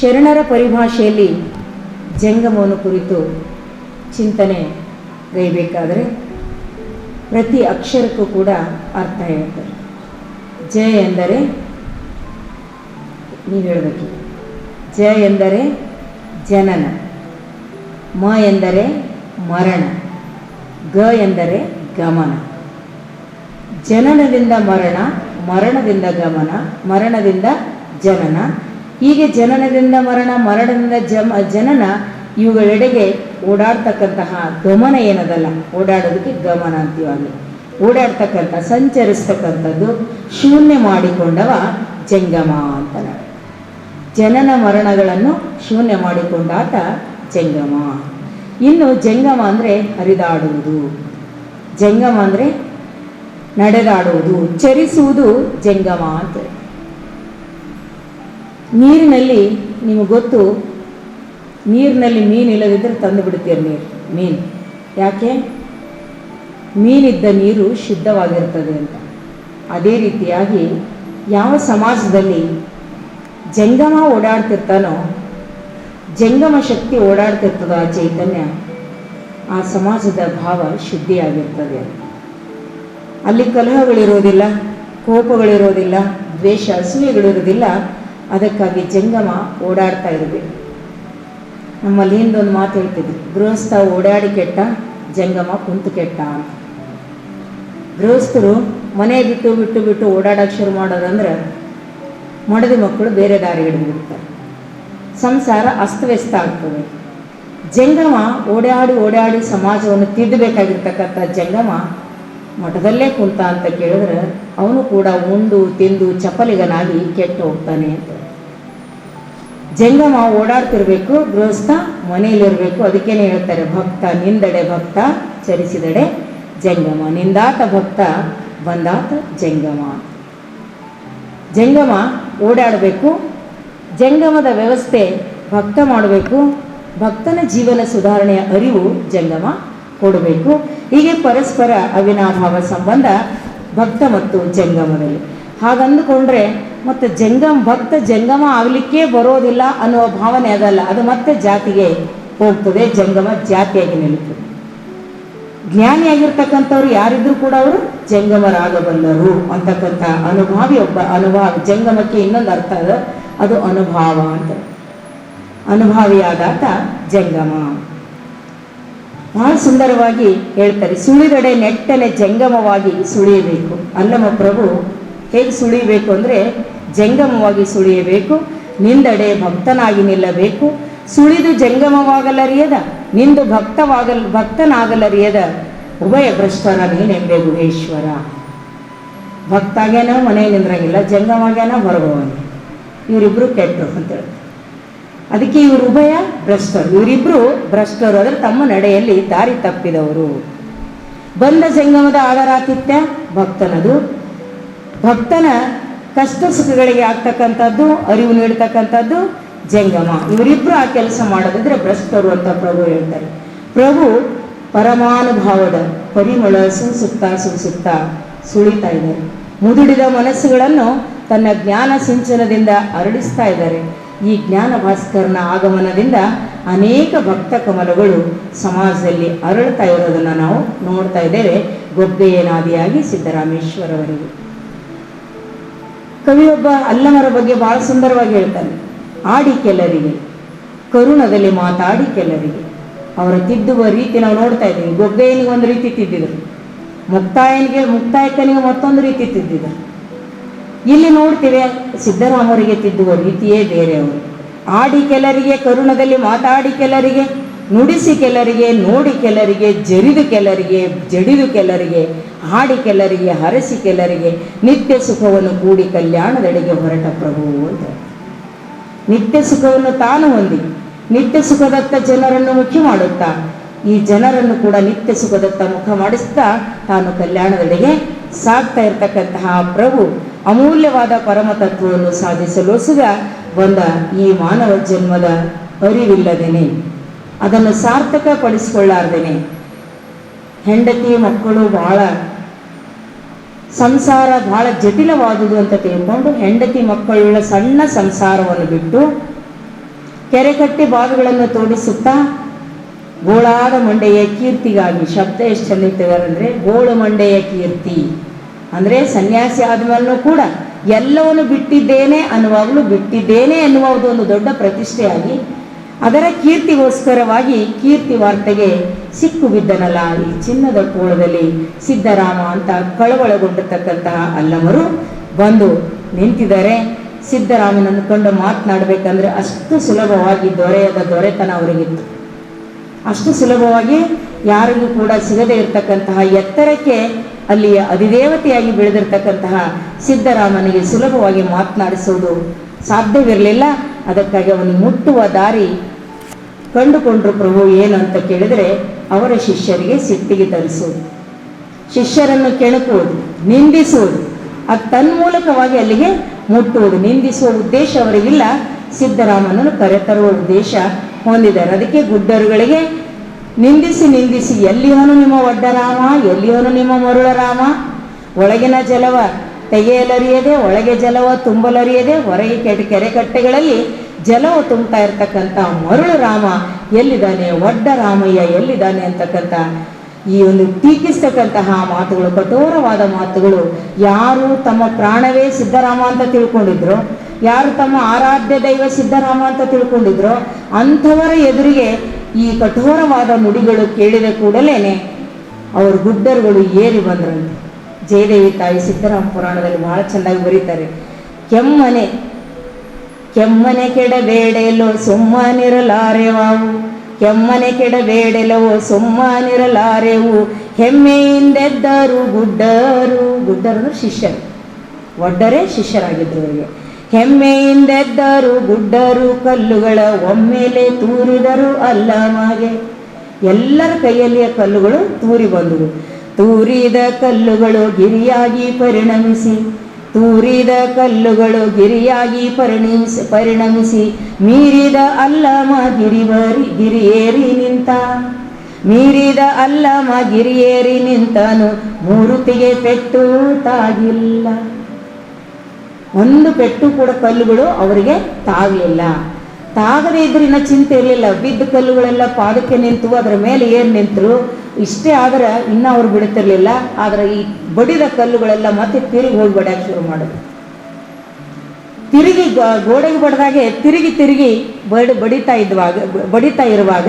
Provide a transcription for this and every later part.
ಶರಣರ ಪರಿಭಾಷೆಯಲ್ಲಿ ಜಂಗಮವನ್ನು ಕುರಿತು ಚಿಂತನೆ ಗೈಬೇಕಾದರೆ ಪ್ರತಿ ಅಕ್ಷರಕ್ಕೂ ಕೂಡ ಅರ್ಥ ಹೇಳ್ತಾರೆ ಜ ಎಂದರೆ ನೀವು ಹೇಳಬೇಕು. ಜ ಎಂದರೆ ಜನನ. ಮ ಎಂದರೆ ಮರಣ. ಗ ಎಂದರೆ ಗಮನ. ಜನನದಿಂದ ಮರಣ, ಮರಣದಿಂದ ಗಮನ, ಮರಣದಿಂದ ಜನನ ಹೀಗೆ ಜನನದಿಂದ ಮರಣ, ಮರಣದಿಂದ ಜಮ, ಜನನ ಇವುಗಳೆಡೆಗೆ ಓಡಾಡ್ತಕ್ಕಂತಹ ಗಮನ ಏನದಲ್ಲ? ಓಡಾಡೋದಕ್ಕೆ ಗಮನ ಅಂತೀವಾಗಿ ಓಡಾಡ್ತಕ್ಕಂಥ, ಸಂಚರಿಸ್ತಕ್ಕಂಥದ್ದು ಶೂನ್ಯ ಮಾಡಿಕೊಂಡವ ಜಂಗಮ ಅಂತ ಜನನ ಮರಣಗಳನ್ನು ಶೂನ್ಯ ಮಾಡಿಕೊಂಡಾತ ಜಂಗಮ. ಇನ್ನು ಜಂಗಮ ಅಂದರೆ ಹರಿದಾಡುವುದು. ಜಂಗಮ ಅಂದರೆ ನಡೆದಾಡುವುದು, ಚರಿಸುವುದು ಜಂಗಮ ಅಂತ ನೀರಿನಲ್ಲಿ ನಿಮಗೆ ಗೊತ್ತು, ನೀರಿನಲ್ಲಿ ಮೀನು ಇಲ್ಲದಿದ್ದರೆ ತಂದು ಬಿಡ್ತೀರಿ ನೀರು, ಮೀನು. ಯಾಕೆ? ಮೀನಿದ್ದ ನೀರು ಶುದ್ಧವಾಗಿರ್ತದೆ ಅಂತ. ಅದೇ ರೀತಿಯಾಗಿ ಯಾವ ಸಮಾಜದಲ್ಲಿ ಜಂಗಮ ಓಡಾಡ್ತಿರ್ತಾನೋ, ಜಂಗಮ ಶಕ್ತಿ ಓಡಾಡ್ತಿರ್ತದೋ ಆ ಚೈತನ್ಯ, ಆ ಸಮಾಜದ ಭಾವ ಶುದ್ಧಿಯಾಗಿರ್ತದೆ. ಅಲ್ಲಿ ಕಲಹಗಳಿರೋದಿಲ್ಲ, ಕೋಪಗಳಿರೋದಿಲ್ಲ, ದ್ವೇಷ, ಅಸೂಯೆಗಳಿರೋದಿಲ್ಲ ಅದಕ್ಕಾಗಿ ಜಂಗಮ ಓಡಾಡ್ತಾ ಇರಬೇಕು ನಮ್ಮಲ್ಲಿ ಹಿಂದೊಂದು ಮಾತು ಹೇಳ್ತಿದ್ವಿ ಗೃಹಸ್ಥ ಓಡಾಡಿ ಕೆಟ್ಟ, ಜಂಗಮ ಕುಂತು ಕೆಟ್ಟ ಅಂತ. ಗೃಹಸ್ಥರು ಮನೆ ಬಿಟ್ಟು ಬಿಟ್ಟು ಬಿಟ್ಟು ಓಡಾಡೋಕೆ ಶುರು ಮಾಡೋದಂದ್ರೆ ಮಡದಿ ಮಕ್ಕಳು ಬೇರೆ ದಾರಿ ಹಿಡಿದ್ಬಿಡ್ತಾರೆ. ಸಂಸಾರ ಅಸ್ತವ್ಯಸ್ತ ಆಗ್ತದೆ. ಜಂಗಮ ಓಡಾಡಿ ಓಡಾಡಿ ಸಮಾಜವನ್ನು ತಿದ್ದಬೇಕಾಗಿರ್ತಕ್ಕಂಥ ಜಂಗಮ ಮಠದಲ್ಲೇ ಕುಂತ ಅಂತ ಕೇಳಿದ್ರೆ ಅವನು ಕೂಡ ಉಂಡು, ತಿಂದು ಚಪಲಿಗನಾಗಿ ಕೆಟ್ಟು ಹೋಗ್ತಾನೆ ಅಂತ. ಜಂಗಮ ಓಡಾಡ್ತಿರ್ಬೇಕು, ಗೃಹಸ್ಥ ಮನೆಯಲ್ಲಿರಬೇಕು. ಅದಕ್ಕೇನೆ ಹೇಳ್ತಾರೆ, ಭಕ್ತ ನಿಂದಡೆ, ಭಕ್ತ ಚರಿಸಿದಡೆ ಜಂಗಮ. ನಿಂದಾತ ಭಕ್ತ, ಬಂದಾತ ಜಂಗಮ. ಜಂಗಮ ಓಡಾಡಬೇಕು. ಜಂಗಮದ ವ್ಯವಸ್ಥೆ ಭಕ್ತ ಮಾಡಬೇಕು. ಭಕ್ತನ ಜೀವನ ಸುಧಾರಣೆಯ ಅರಿವು ಜಂಗಮ ಕೊಡಬೇಕು. ಹೀಗೆ ಪರಸ್ಪರ ಅವಿನಾಭಾವ ಸಂಬಂಧ ಭಕ್ತ ಮತ್ತು ಜಂಗಮದಲ್ಲಿ. ಹಾಗಂದುಕೊಂಡ್ರೆ ಮತ್ತು ಜಂಗಮ ಭಕ್ತ ಜಂಗಮ ಆಗಲಿಕ್ಕೆ ಬರೋದಿಲ್ಲ ಅನ್ನುವ ಭಾವನೆ ಅದಲ್ಲ. ಅದು ಮತ್ತೆ ಜಾತಿಗೆ ಹೋಗ್ತದೆ, ಜಂಗಮ ಜಾತಿಯಾಗಿ ನಿಲ್ಲುತ್ತದೆ ಜ್ಞಾನಿಯಾಗಿರ್ತಕ್ಕಂಥವ್ರು ಯಾರಿದ್ರು ಕೂಡ ಅವರು ಜಂಗಮರಾಗಬಲ್ಲರು ಅಂತಕ್ಕಂಥ ಅನುಭಾವಿ ಒಬ್ಬ ಅನುಭಾವ, ಜಂಗಮಕ್ಕೆ ಇನ್ನೊಂದು ಅರ್ಥ ಅದ, ಅದು ಅನುಭಾವ ಅಂತ. ಅನುಭಾವಿಯಾದಾತ ಜಂಗಮ. ಬಹಳ ಸುಂದರವಾಗಿ ಹೇಳ್ತಾರೆ, ಸುಳಿದಡೆ ನೆಟ್ಟನೆ ಜಂಗಮವಾಗಿ ಸುಳಿಯಬೇಕು. ಅಲ್ಲಮ ಪ್ರಭು ಹೇಗೆ ಸುಳಿಬೇಕು ಅಂದರೆ ಜಂಗಮವಾಗಿ ಸುಳಿಯಬೇಕು, ನಿಂದಡೆ ಭಕ್ತನಾಗಿ ನಿಲ್ಲಬೇಕು. ಸುಳಿದು ಜಂಗಮವಾಗಲರಿಯದ, ನಿಂದು ಭಕ್ತವಾಗಲ್ ಭಕ್ತನಾಗಲರಿಯದ ಉಭಯ ಭ್ರಷ್ಟರ ನೀನೆಂಬೆ ಗುಹೇಶ್ವರ. ಭಕ್ತಾಗ್ಯಾನ, ಮನೆ ನಿಂದ್ರಂಗಿಲ್ಲ, ಜಂಗಮಾಗ್ಯಾನ, ಹೊರಗೋವನ. ಇವರಿಬ್ರು ಕೆಟ್ಟರು ಅಂತೇಳಿ ಅದಕ್ಕೆ ಇವರು ಉಭಯ ಭ್ರಷ್ಟರು. ಇವರಿಬ್ರು ಭ್ರಷ್ಟರು ಅಂದರೆ ತಮ್ಮ ನಡೆಯಲ್ಲಿ ದಾರಿ ತಪ್ಪಿದವರು. ಬಂದ ಜಂಗಮದ ಆಧಾರಾತಿಥ್ಯ ಭಕ್ತನದು. ಭಕ್ತನ ಕಷ್ಟ ಸುಖಗಳಿಗೆ ಆಗ್ತಕ್ಕಂಥದ್ದು, ಅರಿವು ನೀಡ್ತಕ್ಕಂಥದ್ದು ಜಂಗಮ. ಇವರಿಬ್ಬರು ಆ ಕೆಲಸ ಮಾಡೋದಿದ್ರೆ ಭ್ರಷ್ಟರು ಅಂತ ಪ್ರಭು ಹೇಳ್ತಾರೆ. ಪ್ರಭು ಪರಮಾನುಭಾವದ ಪರಿಮಳ ಸುಸುತ್ತಾ ಸುಸುತ್ತಾ ಸುಳಿತಾ ಇದ್ದಾರೆ. ಮುದುಡಿದ ಮನಸ್ಸುಗಳನ್ನು ತನ್ನ ಜ್ಞಾನ ಸಿಂಚನದಿಂದ ಅರಳಿಸ್ತಾ ಇದ್ದಾರೆ. ಈ ಜ್ಞಾನ ಭಾಸ್ಕರನ ಆಗಮನದಿಂದ ಅನೇಕ ಭಕ್ತ ಕಮಲಗಳು ಸಮಾಜದಲ್ಲಿ ಅರಳ್ತಾ ಇರೋದನ್ನು ನಾವು ನೋಡ್ತಾ ಇದ್ದೇವೆ. ಗೊಬ್ಬೆಯನಾದಿಯಾಗಿ ಸಿದ್ದರಾಮೇಶ್ವರವರಿಗೆ. ಕವಿಯೊಬ್ಬ ಅಲ್ಲಮರ ಬಗ್ಗೆ ಬಹಳ ಸುಂದರವಾಗಿ ಹೇಳ್ತಾನೆ. ಆಡಿ ಕೆಲರಿಗೆ, ಕರುಣದಲ್ಲಿ ಮಾತಾಡಿ ಕೆಲರಿಗೆ. ಅವರ ತಿದ್ದುವ ರೀತಿ ನಾವು ನೋಡ್ತಾ ಇದ್ದೀವಿ. ಗೊಬ್ಬೆಯನಿಗೆ ಒಂದು ರೀತಿ ತಿದ್ದಿದ್ರು. ಮುಕ್ತಾಯನಿಗೆ ಮುಕ್ತಾಯಕನಿಗೆ ಮತ್ತೊಂದು ರೀತಿ ತಿದ್ದಿದ್ರು. ಇಲ್ಲಿ ನೋಡ್ತೀವಿ, ಸಿದ್ದರಾಮರಿಗೆ ತಿದ್ದುವ ರೀತಿಯೇ ಬೇರೆಯವರು ಆಡಿ ಕೆಲರಿಗೆ, ಕರುಣದಲ್ಲಿ ಮಾತಾಡಿ ಕೆಲರಿಗೆ, ನುಡಿಸಿ ಕೆಲರಿಗೆ, ನೋಡಿ ಕೆಲರಿಗೆ, ಜರಿದು ಕೆಲರಿಗೆ, ಜಡಿದು ಕೆಲರಿಗೆ ಹಾಡಿ ಕೆಲರಿಗೆ ಹರಸಿ ಕೆಲರಿಗೆ ನಿತ್ಯ ಸುಖವನ್ನು ಕೂಡಿ ಕಲ್ಯಾಣದೆಡೆಗೆ ಹೊರಟ ಪ್ರಭು ಅಂತ. ನಿತ್ಯ ಸುಖವನ್ನು ತಾನು ಹೊಂದಿ, ನಿತ್ಯ ಸುಖದತ್ತ ಜನರನ್ನು ಮುಖ್ಯ ಮಾಡುತ್ತಾ, ಈ ಜನರನ್ನು ಕೂಡ ನಿತ್ಯ ಸುಖದತ್ತ ಮುಖ ಮಾಡಿಸ್ತಾ ತಾನು ಕಲ್ಯಾಣದೆಡೆಗೆ ಸಾಗ್ತಾ ಇರತಕ್ಕಂತಹ ಪ್ರಭು ಅಮೂಲ್ಯವಾದ ಪರಮತತ್ವವನ್ನು ಸಾಧಿಸಲು ಸುಗ ಬಂದ ಈ ಮಾನವ ಜನ್ಮದ ಅರಿವಿಲ್ಲದೇನೆ. ಅದನ್ನು ಸಾರ್ಥಕ ಪಡಿಸಿಕೊಳ್ಳಾರ್ದೇನೆ ಹೆಂಡತಿ ಮಕ್ಕಳು ಬಹಳ ಸಂಸಾರ ಬಹಳ ಜಟಿಲವಾದುದು ಅಂತ ತಿಳ್ಕೊಂಡು ಹೆಂಡತಿ ಮಕ್ಕಳುಳ್ಳ ಸಣ್ಣ ಸಂಸಾರವನ್ನು ಬಿಟ್ಟು ಕೆರೆ ಕಟ್ಟಿ ಬಾವಿಗಳನ್ನು ತೋಡಿಸುತ್ತಾ ಗೋಳಾದ ಮಂಡೆಯ ಕೀರ್ತಿಗಾಗಿ, ಶಬ್ದ ಎಷ್ಟು ಚಂದ ಗೋಳು ಮಂಡೆಯ ಕೀರ್ತಿ. ಅಂದರೆ ಸನ್ಯಾಸಿ ಆದಮೇಲೂ ಕೂಡ ಎಲ್ಲವನ್ನು ಬಿಟ್ಟಿದ್ದೇನೆ ಅನ್ನುವಾಗಲೂ ಬಿಟ್ಟಿದ್ದೇನೆ ಅನ್ನುವುದು ಒಂದು ದೊಡ್ಡ ಪ್ರತಿಷ್ಠೆಯಾಗಿ ಅದರ ಕೀರ್ತಿಗೋಸ್ಕರವಾಗಿ ಕೀರ್ತಿ ವಾರ್ತೆಗೆ ಸಿಕ್ಕು ಬಿದ್ದನಲ್ಲ ಈ ಚಿನ್ನದ ಕೋಳದಲ್ಲಿ ಸಿದ್ದರಾಮ ಅಂತ ಕಳವಳಗೊಂಡಿರ್ತಕ್ಕಂತಹ ಅಲ್ಲವರು. ಬಂದು ನಿಂತಿದ್ದಾರೆ. ಸಿದ್ದರಾಮನನ್ನು ಕಂಡು ಮಾತನಾಡಬೇಕಂದ್ರೆ ಅಷ್ಟು ಸುಲಭವಾಗಿ ದೊರೆಯದ ದೊರೆತನ ಅವರಿಗಿತ್ತು. ಅಷ್ಟು ಸುಲಭವಾಗಿ ಯಾರಿಗೂ ಕೂಡ ಸಿಗದೇ ಇರತಕ್ಕಂತಹ ಎತ್ತರಕ್ಕೆ ಅಲ್ಲಿಯ ಅಧಿದೇವತೆಯಾಗಿ ಬೆಳೆದಿರ್ತಕ್ಕಂತಹ ಸಿದ್ದರಾಮನಿಗೆ ಸುಲಭವಾಗಿ ಮಾತನಾಡಿಸುವುದು ಸಾಧ್ಯವಿರಲಿಲ್ಲ. ಅದಕ್ಕಾಗಿ ಅವನಿಗೆ ಮುಟ್ಟುವ ದಾರಿ ಕಂಡುಕೊಂಡ್ರು ಪ್ರಭು ಏನು ಅಂತ ಕೇಳಿದರೆ ಅವರ ಶಿಷ್ಯರಿಗೆ ಸಿಟ್ಟಿಗೆ ತರಿಸುವುದು. ಶಿಷ್ಯರನ್ನು ಕೆಣಕುವುದು, ನಿಂದಿಸುವುದು ಅದು ತನ್ಮೂಲಕವಾಗಿ ಅಲ್ಲಿಗೆ ಮುಟ್ಟುವುದು. ನಿಂದಿಸುವ ಉದ್ದೇಶ ಅವರಿಗಿಲ್ಲ. ಸಿದ್ದರಾಮನನ್ನು ಕರೆತರುವ ಉದ್ದೇಶ ಹೊಂದಿದ್ದಾರೆ. ಅದಕ್ಕೆ ಗುಡ್ಡರುಗಳಿಗೆ ನಿಂದಿಸಿ ನಿಂದಿಸಿ ಎಲ್ಲಿಯೋನು ನಿಮ್ಮ ಒಡ್ಡರಾಮ ಎಲ್ಲಿಯೋನು ನಿಮ್ಮ ಮರುಳರಾಮ? ಒಳಗಿನ ಜಲವ ತೆಗೆಯಲರಿಯದೆ, ಒಳಗೆ ಜಲವ ತುಂಬಲರಿಯದೆ, ಹೊರಗೆ ಕೆಟ್ಟ ಕೆರೆ ಕಟ್ಟೆಗಳಲ್ಲಿ ಜಲವು ತುಂಬ್ತಾ ಇರ್ತಕ್ಕಂಥ ಮರುಳು ರಾಮ ಎಲ್ಲಿದ್ದಾನೆ? ಒಡ್ಡ ರಾಮಯ್ಯ ಎಲ್ಲಿದ್ದಾನೆ ಅಂತಕ್ಕಂಥ ಈ ಒಂದು ಟೀಕಿಸ್ತಕ್ಕಂತಹ ಮಾತುಗಳು, ಕಠೋರವಾದ ಮಾತುಗಳು ಯಾರು ತಮ್ಮ ಪ್ರಾಣವೇ ಸಿದ್ದರಾಮ ಅಂತ ತಿಳ್ಕೊಂಡಿದ್ರು? ಯಾರು ತಮ್ಮ ಆರಾಧ್ಯ ದೈವ ಸಿದ್ದರಾಮ ಅಂತ ತಿಳ್ಕೊಂಡಿದ್ರು? ಅಂಥವರ ಎದುರಿಗೆ ಈ ಕಠೋರವಾದ ನುಡಿಗಳು ಕೇಳಿದ ಕೂಡಲೇ ಅವರು ಗುಡ್ಡರುಗಳು ಏರಿ ಬಂದ್ರಂತೆ. ಜಯದೇವಿ ತಾಯಿ ಸಿದ್ಧರಾಮ ಪುರಾಣದಲ್ಲಿ ಬಹಳ ಚೆನ್ನಾಗಿ ಬರೀತಾರೆ. ಕೆಮ್ಮನೆ ಕೆಮ್ಮನೆ ಕೆಡಬೇಡೆಲೋ ಸುಮ್ಮನಿರಲಾರೆವಾವು. ಕೆಮ್ಮನೆ ಕೆಡಬೇಡೆಲವೋ ಸುಮ್ಮನಿರಲಾರೆವು. ಹೆಮ್ಮೆಯಿಂದೆದ್ದರು ಗುಡ್ಡರು ಗುಡ್ಡರು ಶಿಷ್ಯರು. ಒಡ್ಡರೆ ಶಿಷ್ಯರಾಗಿದ್ದರು ಅವರಿಗೆ. ಹೆಮ್ಮೆಯಿಂದೆದ್ದರು ಗುಡ್ಡರು, ಕಲ್ಲುಗಳ ಒಮ್ಮೆಲೆ ತೂರಿದರು ಅಲ್ಲ ಮಾಗೆ. ಎಲ್ಲರ ಕೈಯಲ್ಲಿಯ ಕಲ್ಲುಗಳು ತೂರಿ ಬಂದವು. ತೂರಿದ ಕಲ್ಲುಗಳು ಗಿರಿಯಾಗಿ ಪರಿಣಮಿಸಿ, ತೂರಿದ ಕಲ್ಲುಗಳು ಗಿರಿಯಾಗಿ ಪರಿಣಮಿಸಿ ಪರಿಣಮಿಸಿ, ಮೀರಿದ ಅಲ್ಲಮ ಗಿರಿವರಿ, ಗಿರಿಯೇರಿ ನಿಂತ, ಮೀರಿದ ಅಲ್ಲಮ ಗಿರಿಯೇರಿ ನಿಂತನು ಮೂರುತಿಗೆ ಪೆಟ್ಟು ತಾಗಿಲ್ಲ. ಒಂದು ಪೆಟ್ಟು ಕೂಡ ಕಲ್ಲುಗಳು ಅವರಿಗೆ ತಾಗಲಿಲ್ಲ. ತಾಗದೇ ಇದ್ರಿನ ಚಿಂತೆ ಇರಲಿಲ್ಲ. ಬಿದ್ದ ಕಲ್ಲುಗಳೆಲ್ಲ ಪಾದಕ್ಕೆ ನಿಂತು ಅದರ ಮೇಲೆ ಏನು ನಿಂತರು? ಇಷ್ಟೇ ಆದರೆ ಇನ್ನೂ ಅವ್ರು ಬಿಡುತ್ತಿರಲಿಲ್ಲ, ಆದರೆ ಈ ಬಡಿದ ಕಲ್ಲುಗಳೆಲ್ಲ ಮತ್ತೆ ತಿರುಗಿ ಹೋಗಿ ಬಡಿಯಕ್ಕೆ ಶುರು ಮಾಡೋದು. ತಿರುಗಿ ಗೋಡೆಗೆ ಬಡ್ದಾಗೆ ತಿರುಗಿ ತಿರುಗಿ ಬಡಿ, ಬಡಿತಾ ಇದ್ವಾಗ, ಬಡಿತಾ ಇರುವಾಗ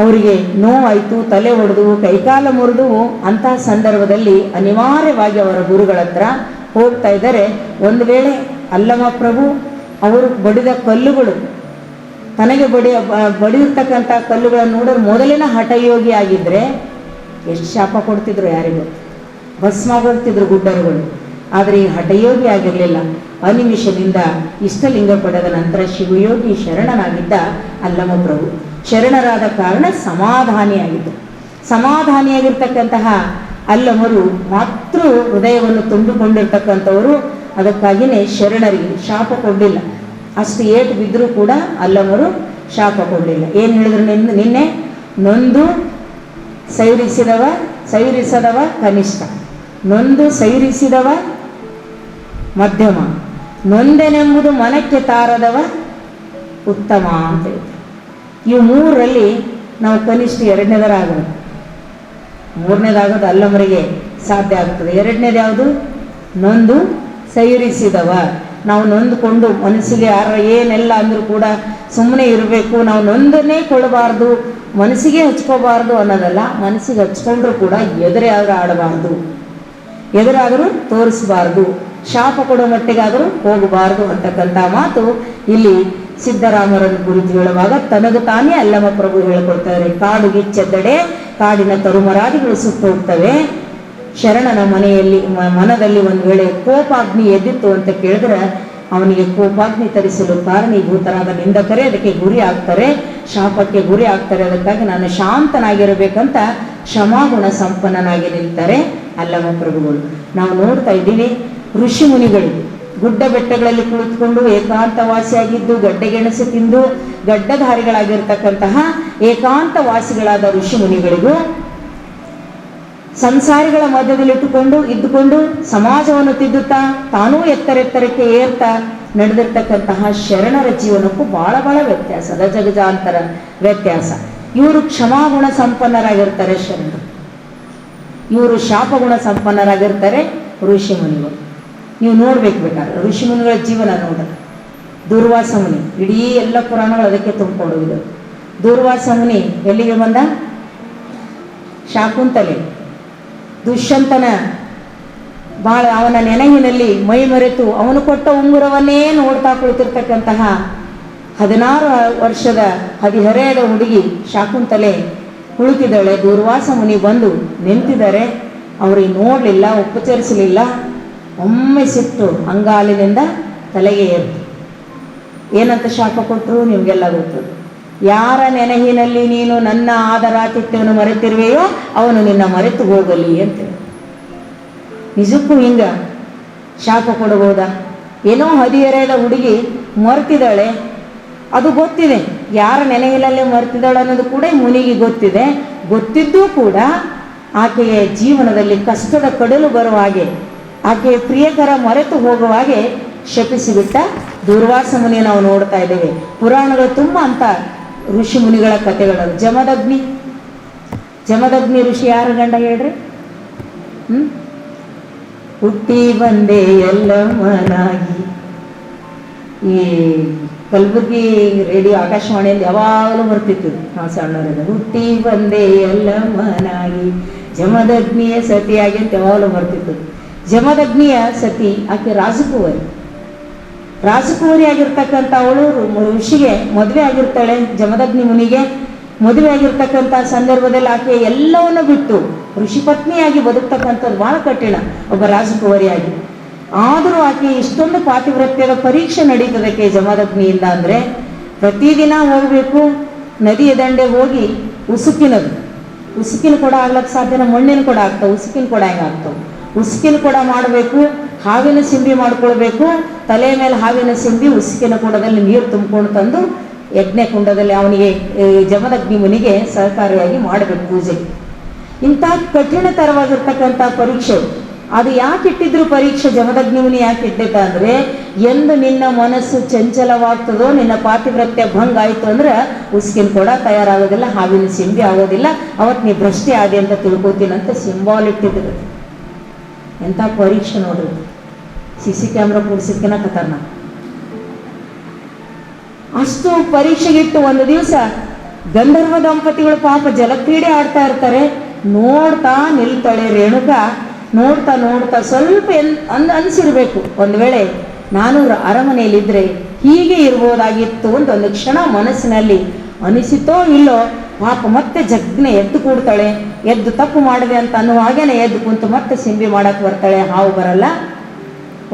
ಅವರಿಗೆ ನೋವಾಯಿತು, ತಲೆ ಹೊಡೆದು ಕೈಕಾಲ ಮುರಿದು ಅಂತಹ ಸಂದರ್ಭದಲ್ಲಿ ಅನಿವಾರ್ಯವಾಗಿ ಅವರ ಗುರುಗಳ ಹತ್ರ ಹೋಗ್ತಾ ಇದ್ದಾರೆ. ಒಂದು ವೇಳೆ ಅಲ್ಲಮ ಪ್ರಭು, ಅವರು ಬಡಿದ ಕಲ್ಲುಗಳು ತನಗೆ ಬಡಿಯ ಬಡಿಯಿರ್ತಕ್ಕಂಥ ಕಲ್ಲುಗಳನ್ನು ನೋಡಿದ್ರೆ ಮೊದಲಿನ ಹಠಯೋಗಿ ಆಗಿದ್ರೆ ಎಷ್ಟು ಶಾಪ ಕೊಡ್ತಿದ್ರು ಯಾರಿಗೂ? ಭಸ್ಮ ಕೊಡ್ತಿದ್ರು ಗುಡ್ಡರುಗಳು. ಆದರೆ ಈ ಹಠಯೋಗಿ ಆಗಿರಲಿಲ್ಲ. ಅನಿಮಿಷದಿಂದ ಇಷ್ಟಲಿಂಗ ಪಡೆದ ನಂತರ ಶಿವಯೋಗಿ ಶರಣನಾಗಿದ್ದ ಅಲ್ಲಮ ಪ್ರಭು. ಶರಣರಾದ ಕಾರಣ ಸಮಾಧಾನಿಯಾಗಿದ್ದರು. ಸಮಾಧಾನಿಯಾಗಿರ್ತಕ್ಕಂತಹ ಅಲ್ಲಮರು ಮಾತೃ ಹೃದಯವನ್ನು ತುಂಬಿಕೊಂಡಿರ್ತಕ್ಕಂಥವರು ಅದಕ್ಕಾಗಿಯೇ ಶರಣರಿಗೆ ಶಾಪ ಕೊಡಲಿಲ್ಲ. ಅಷ್ಟು ಏಟು ಬಿದ್ದರೂ ಕೂಡ ಅಲ್ಲಮರು ಶಾಪ ಕೊಡಲಿಲ್ಲ. ಏನು ಹೇಳಿದ್ರು ನಿನ್ನ ನಿನ್ನೆ? ನೊಂದು ಸೈರಿಸಿದವ, ಸೈರಿಸದವ ಕನಿಷ್ಠ. ನೊಂದು ಸೈರಿಸಿದವ ಮಧ್ಯಮ. ನೊಂದೆನೆಂಬುದು ಮನಕ್ಕೆ ತಾರದವ ಉತ್ತಮ ಅಂತ ಹೇಳ್ತಾರೆ. ಇವು ಮೂರರಲ್ಲಿ ನಾವು ಕನಿಷ್ಠ ಎರಡನೇದರಾಗೋದು ಮೂರನೇದಾಗೋದು ಅಲ್ಲಮರಿಗೆ ಸಾಧ್ಯ ಆಗ್ತದೆ ಎರಡನೇದು ಯಾವುದು ನೊಂದು ಸೈರಿಸಿದವ. ನಾವು ನೊಂದುಕೊಂಡು ಮನಸ್ಸಿಗೆ ಯಾರ ಏನೆಲ್ಲ ಅಂದರೂ ಕೂಡ ಸುಮ್ಮನೆ ಇರಬೇಕು. ನಾವು ನೊಂದನ್ನೇ ಕೊಡಬಾರ್ದು, ಮನಸ್ಸಿಗೆ ಹಚ್ಕೋಬಾರ್ದು ಅನ್ನೋದಲ್ಲ, ಮನಸ್ಸಿಗೆ ಹಚ್ಕೊಂಡ್ರೂ ಕೂಡ ಎದುರೇ ಆಡಬಾರ್ದು. ಎದುರಾದರೂ ತೋರಿಸಬಾರ್ದು. ಶಾಪ ಕೊಡೋ ಮಟ್ಟಿಗಾದರೂ ಹೋಗಬಾರ್ದು ಅಂತಕ್ಕಂಥ ಮಾತು ಇಲ್ಲಿ ಸಿದ್ದರಾಮರನ್ನು ಕುರಿತು ಹೇಳುವಾಗ ತನಗೆ ತಾನೇ ಅಲ್ಲಮ್ಮ ಪ್ರಭು ಹೇಳಿಕೊಡ್ತಾರೆ. ಕಾಡು ಗಿಚ್ಚೆದ್ದಡೆ, ಕಾಡಿನ ತರುಮರಾದಿಗಳು ಸುತ್ತೋಗ್ತವೆ. ಶರಣನ ಮನೆಯಲ್ಲಿ ಮನದಲ್ಲಿ ಒಂದು ವೇಳೆ ಕೋಪಾಗ್ನಿ ಎದ್ದಿತ್ತು ಅಂತ ಕೇಳಿದ್ರೆ ಅವನಿಗೆ ಕೋಪಾಗ್ನಿ ತರಿಸಲು ಕಾರಣೀಭೂತರಾದ ನಿಂದಕರೇ ಅದಕ್ಕೆ ಗುರಿ ಆಗ್ತಾರೆ, ಶಾಪಕ್ಕೆ ಗುರಿ ಆಗ್ತಾರೆ, ಅದಕ್ಕಾಗಿ ನಾನು ಶಾಂತನಾಗಿರಬೇಕಂತ ಕ್ಷಮಾಗುಣ ಸಂಪನ್ನನಾಗಿ ನಿಲ್ತಾರೆ ಅಲ್ಲಮ ಪ್ರಭುಗಳು. ನಾವು ನೋಡ್ತಾ ಇದ್ದೀವಿ, ಋಷಿ ಮುನಿಗಳು ಗುಡ್ಡ ಬೆಟ್ಟಗಳಲ್ಲಿ ಕುಳಿತುಕೊಂಡು ಏಕಾಂತವಾಸಿಯಾಗಿದ್ದು ಗಡ್ಡೆಗೆಣಸು ತಿಂದು ಗಡ್ಡಧಾರಿಗಳಾಗಿರ್ತಕ್ಕಂತಹ ಏಕಾಂತವಾಸಿಗಳಾದ ಋಷಿ ಮುನಿಗಳಿಗೂ ಸಂಸಾರಿಗಳ ಮಧ್ಯದಲ್ಲಿಟ್ಟುಕೊಂಡು ಇದ್ದುಕೊಂಡು ಸಮಾಜವನ್ನು ತಿದ್ದುತ್ತಾ ತಾನೂ ಎತ್ತರೆತ್ತರಕ್ಕೆ ಏರ್ತಾ ನಡೆದಿರ್ತಕ್ಕಂತಹ ಶರಣರ ಜೀವನಕ್ಕೂ ಬಹಳ ಬಹಳ ವ್ಯತ್ಯಾಸ ಅದ ಜಗಜಾಂತರ ವ್ಯತ್ಯಾಸ. ಇವರು ಕ್ಷಮಾಗುಣ ಸಂಪನ್ನರಾಗಿರ್ತಾರೆ ಶರಣರು. ಇವರು ಶಾಪಗುಣ ಸಂಪನ್ನರಾಗಿರ್ತಾರೆ ಋಷಿ ಮುನಿಗಳು ನೀವು ನೋಡ್ಬೇಕು ಬೇಕಾದ್ರೆ ಋಷಿ ಮುನಿಗಳ ಜೀವನ ನೋಡ್ರಿ ದುರ್ವಾಸ ಮುನಿ, ಇಡೀ ಎಲ್ಲ ಪುರಾಣಗಳು ಅದಕ್ಕೆ ತುಂಬಿಕೊಡುವುದು ದುರ್ವಾಸ ಮುನಿ ಎಲ್ಲಿಗೆ ಬಂದ? ಶಾಕುಂತಲೆ ದುಷ್ಯಂತನ. ಬಹಳ ಅವನ ನೆನಹಿನಲ್ಲಿ ಮೈ ಮರೆತು ಅವನು ಕೊಟ್ಟ ಉಂಗುರವನ್ನೇ ನೋಡ್ತಾ ಕುಳಿತಿರ್ತಕ್ಕಂತಹ ಹದಿನಾರು ವರ್ಷದ ಹದಿಹರೆಯದ ಹುಡುಗಿ ಶಾಕುಂತಲೆ ಕುಳಿತಿದ್ದಾಳೆ. ದೂರ್ವಾಸ ಮುನಿ ಬಂದು ನಿಂತಿದ್ದಾರೆ. ಅವ್ರಿಗೆ ನೋಡಲಿಲ್ಲ, ಉಪಚರಿಸಲಿಲ್ಲ. ಒಮ್ಮೆ ಸಿಟ್ಟು ಅಂಗಾಲಿನಿಂದ ತಲೆಗೆ ಏರ್ತು ಏನಂತ ಶಾಪ ಕೊಟ್ಟರು ನಿಮಗೆಲ್ಲ ಗೊತ್ತು ಯಾರ ನೆನಹಿನಲ್ಲಿ ನೀನು ನನ್ನ ಆದರಾತಿಥ್ಯವನ್ನು ಮರೆತಿರುವೆಯೋ ಅವನು ನಿನ್ನ ಮರೆತು ಹೋಗಲಿ ಅಂತ ನಿಜಕ್ಕೂ ಹಿಂಗ? ಶಾಪ ಕೊಡಬಹುದಾ? ಏನೋ ಹದಿಹರೆಯದ ಹುಡುಗಿ ಮರ್ತಿದ್ದಾಳೆ. ಅದು ಗೊತ್ತಿದೆ. ಯಾರ ನೆನೆಹಿಲಲ್ಲೇ ಮರ್ತಿದ್ದಾಳೆ ಅನ್ನೋದು ಕೂಡ ಮುನಿಗೆ ಗೊತ್ತಿದೆ. ಗೊತ್ತಿದ್ದೂ ಕೂಡ ಆಕೆಯ ಜೀವನದಲ್ಲಿ ಕಷ್ಟದ ಕಡಲು ಬರುವ ಹಾಗೆ, ಆಕೆಯ ಪ್ರಿಯಕರ ಮರೆತು ಹೋಗುವ ಹಾಗೆ ಶಪಿಸಿಬಿಟ್ಟ ದುರ್ವಾಸ ಮುನಿ ನಾವು ನೋಡ್ತಾ ಇದ್ದೇವೆ. ಪುರಾಣಗಳು ತುಂಬ ಅಂತ ಋಷಿ ಮುನಿಗಳ ಕಥೆಗಳು ಜಮದಗ್ನಿ. ಜಮದಗ್ನಿ ಋಷಿ ಯಾರು ಗಂಡ ಹೇಳ್ರಿ? ಹ್ಮ್? ಹುಟ್ಟಿ ಬಂದೆ ಎಲ್ಲ ಮನಾಗಿ. ಈ ಕಲಬುರ್ಗಿ ರೇಡಿಯೋ ಆಕಾಶವಾಣಿಯಲ್ಲಿ ಯಾವಾಗಲೂ ಬರ್ತಿತ್ತು ನಾವು ಸಣ್ಣವರಿಂದ. ಹುಟ್ಟಿ ಬಂದೆ ಎಲ್ಲ ಮನಾಗಿ. ಜಮದಗ್ನಿಯ ಸತಿಯಾಗಿ ಅಂತ ಯಾವಾಗಲೂ ಬರ್ತಿತ್ತು. ಜಮದಗ್ನಿಯ ಸತಿ ಆಕೆ ರಾಜಕುವರಿ ರಾಜಕುವರಿ ಆಗಿರ್ತಕ್ಕಂಥ ಅವಳು ಋಷಿಗೆ ಮದುವೆ ಆಗಿರ್ತಾಳೆ, ಜಮದಗ್ನಿ ಮುನಿಗೆ ಮದುವೆ ಆಗಿರ್ತಕ್ಕಂಥ ಸಂದರ್ಭದಲ್ಲಿ ಆಕೆ ಎಲ್ಲವನ್ನು ಬಿಟ್ಟು ಋಷಿ ಪತ್ನಿಯಾಗಿ ಬದುಕ್ತಕ್ಕಂಥದ್ದು ಬಹಳ ಕಠಿಣ, ಒಬ್ಬ ರಾಜಕುವರಿಯಾಗಿ ಆದರೂ ಆಕೆ ಇಷ್ಟೊಂದು ಪಾತಿವ್ರತ್ಯದ ಪರೀಕ್ಷೆ ನಡೀತದಕ್ಕೆ ಜಮದಗ್ನಿಯಿಂದ ಅಂದರೆ, ಪ್ರತಿದಿನ ಹೋಗಬೇಕು, ನದಿಯ ದಂಡೆ ಹೋಗಿ ಉಸುಕಿನದು. ಉಸುಕಿನ ಕೊಡ ಆಗ್ಲಕ್ಕೆ ಸಾಧ್ಯನ? ಮಣ್ಣಿನ ಕೂಡ ಆಗ್ತಾವೆ, ಉಸುಕಿನ ಕೊಡ ಹೆಂಗಾಗ್ತಾವೆ? ಉಸುಕಿನ ಕೊಡ ಮಾಡಬೇಕು ಹಾವಿನ ಸಿಂಬಿ ಮಾಡ್ಕೊಳ್ಬೇಕು. ತಲೆ ಮೇಲೆ ಹಾವಿನ ಸಿಂಬಿ ಉಸುಕಿನ ಕುಂಡದಲ್ಲಿ ನೀರು ತುಂಬಿಕೊಂಡು ತಂದು ಯಜ್ಞ ಕುಂಡದಲ್ಲಿ ಅವನಿಗೆ ಜಮದಗ್ನಿ ಮುನಿಗೆ ಸಹಕಾರಿಯಾಗಿ ಮಾಡಬೇಕು ಪೂಜೆ. ಇಂಥ ಕಠಿಣತರವಾಗಿರ್ತಕ್ಕಂಥ ಪರೀಕ್ಷೆ. ಅದು ಯಾಕೆ ಇಟ್ಟಿದ್ರು ಪರೀಕ್ಷೆ? ಜಮದಗ್ನಿ ಮುನಿ ಯಾಕೆ ಇಟ್ಟಿದ್ದ ಅಂದರೆ, ಎಂದು ನಿನ್ನ ಮನಸ್ಸು ಚಂಚಲವಾಗ್ತದೋ, ನಿನ್ನ ಪಾತಿವ್ರತ್ಯ ಭಂಗ ಆಯ್ತು ಅಂದ್ರೆ ಉಸ್ಕಿನ ಕೂಡ ತಯಾರಾಗೋದಿಲ್ಲ, ಹಾವಿನ ಸಿಂಬಿ ಆಗೋದಿಲ್ಲ. ಅವತ್ತು ನೀ ಭ್ರಷ್ಟೆ ಆದಿ ಅಂತ ತಿಳ್ಕೊತೀನಂತ, ಸಿಂಬಾಲ್ ಇಟ್ಟಿದ್ರು ಎಂಥ ಪರೀಕ್ಷೆ ನೋಡ್ರಿ. ಸಿ ಸಿ ಕ್ಯಾಮ್ರಾ ಕೂಡಿಸಿದ್ಕಿನ ಖತರ್ನಾಕ್. ಅಷ್ಟು ಪರೀಕ್ಷೆಗಿಟ್ಟು ಒಂದು ದಿವಸ ಗಂಧರ್ವ ದಂಪತಿಗಳು ಪಾಪ ಜಲಕ್ರೀಡೆ ಆಡ್ತಾ ಇರ್ತಾರೆ. ನೋಡ್ತಾ ನಿಲ್ತಾಳೆ ರೇಣುಕ. ನೋಡ್ತಾ ನೋಡ್ತಾ ಸ್ವಲ್ಪ ಎನ್ ಅನ್ಸಿರ್ಬೇಕು. ಒಂದು ವೇಳೆ ನಾನು ಅರಮನೆಯಲ್ಲಿದ್ದರೆ ಹೀಗೆ ಇರ್ಬೋದಾಗಿತ್ತು ಅಂತ ಒಂದು ಕ್ಷಣ ಮನಸ್ಸಿನಲ್ಲಿ ಅನಿಸಿತೋ ಇಲ್ಲೋ ಪಾಪ ಮತ್ತೆ ಜಗ್ನೆ ಎದ್ದು ಕೂಡ್ತಾಳೆ. ಎದ್ದು ತಪ್ಪು ಮಾಡಿದೆ ಅಂತ ಅನ್ನುವ ಹಾಗೇನೆ ಎದ್ದು ಕುಂತು ಮತ್ತೆ ಸಿಂಬಿ ಮಾಡಕ್ಕೆ ಬರ್ತಾಳೆ. ಹಾವು ಬರಲ್ಲ.